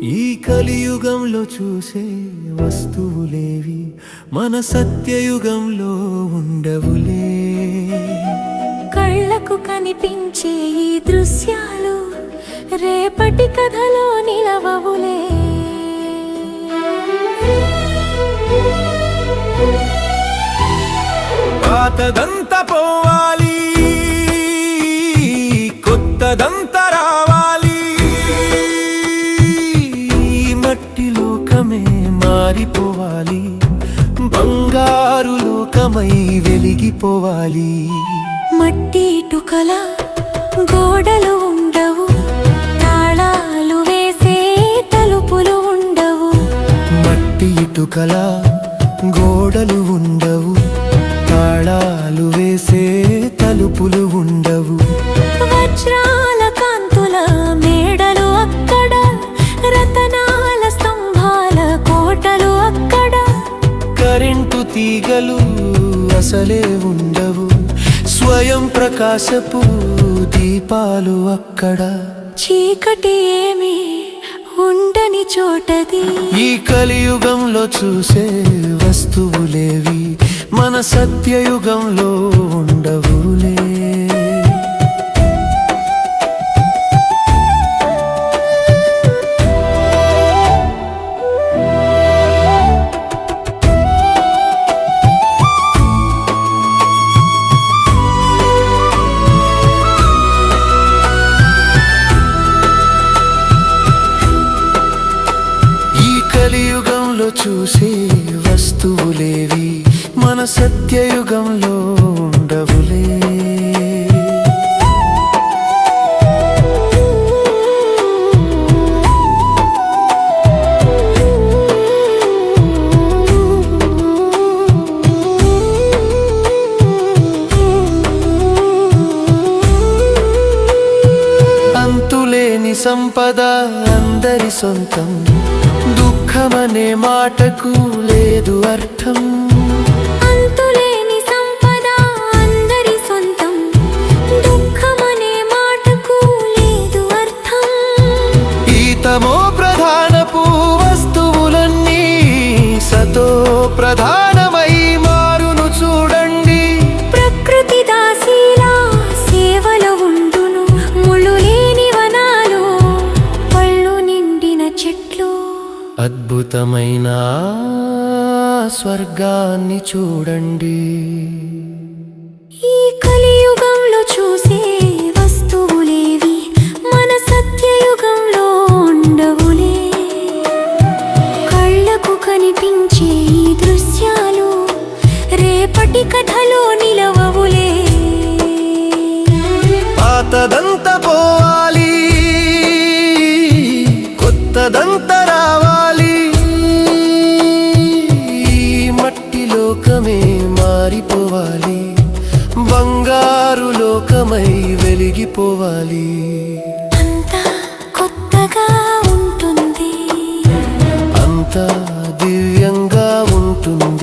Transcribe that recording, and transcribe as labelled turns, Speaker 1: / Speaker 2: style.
Speaker 1: కలియుగంలో చూసే వస్తువులేవి మన సత్యయుగంలో ఉండవులే.
Speaker 2: కళ్ళకు కనిపించే ఈ దృశ్యాలు రేపటి కథలో నిలవవులే.
Speaker 1: పాతదంతా పోవాలి మట్టి లోకమే మారిపోవాలి. బంగారు లోకమై వెలిగిపోవాలి.
Speaker 2: మట్టి ఇటుకల గోడలు ఉండవు. తాళాలు వేసే తలుపులు ఉండవు.
Speaker 1: మట్టి ఇటుకల గోడలు ఉండవు. తాళాలు వేసే తలుపులు ఉండవు.
Speaker 2: వజ్రాల
Speaker 1: తీగలు అసలే ఉండవు. స్వయం ప్రకాశపు దీపాలు అక్కడ.
Speaker 2: చీకటి ఏమి ఉండని చోటది.
Speaker 1: ఈ కలియుగంలో చూసే వస్తువులేవి మన సత్యయుగంలో ఉండవులే. చూసే వస్తువులేవి మన సత్యయుగంలో ఉండవులే. సంపద అందరి సొంతం. సుఖమనే మాటకు లేదు అర్థం. అద్భుతమైన స్వర్గాన్ని చూడండి.
Speaker 2: ఈ కలియుగంలో చూసే వస్తువులేవి మన సత్యయుగంలో ఉండవులే కళ్ళకు కనిపించే ఈ దృశ్యాలు రేపటి కథలో నిలవవులే
Speaker 1: మారులోకమై వెలిగిపోవాలి. అంతా కొత్తగా ఉంటుంది. అంత దివ్యంగా ఉంటుంది.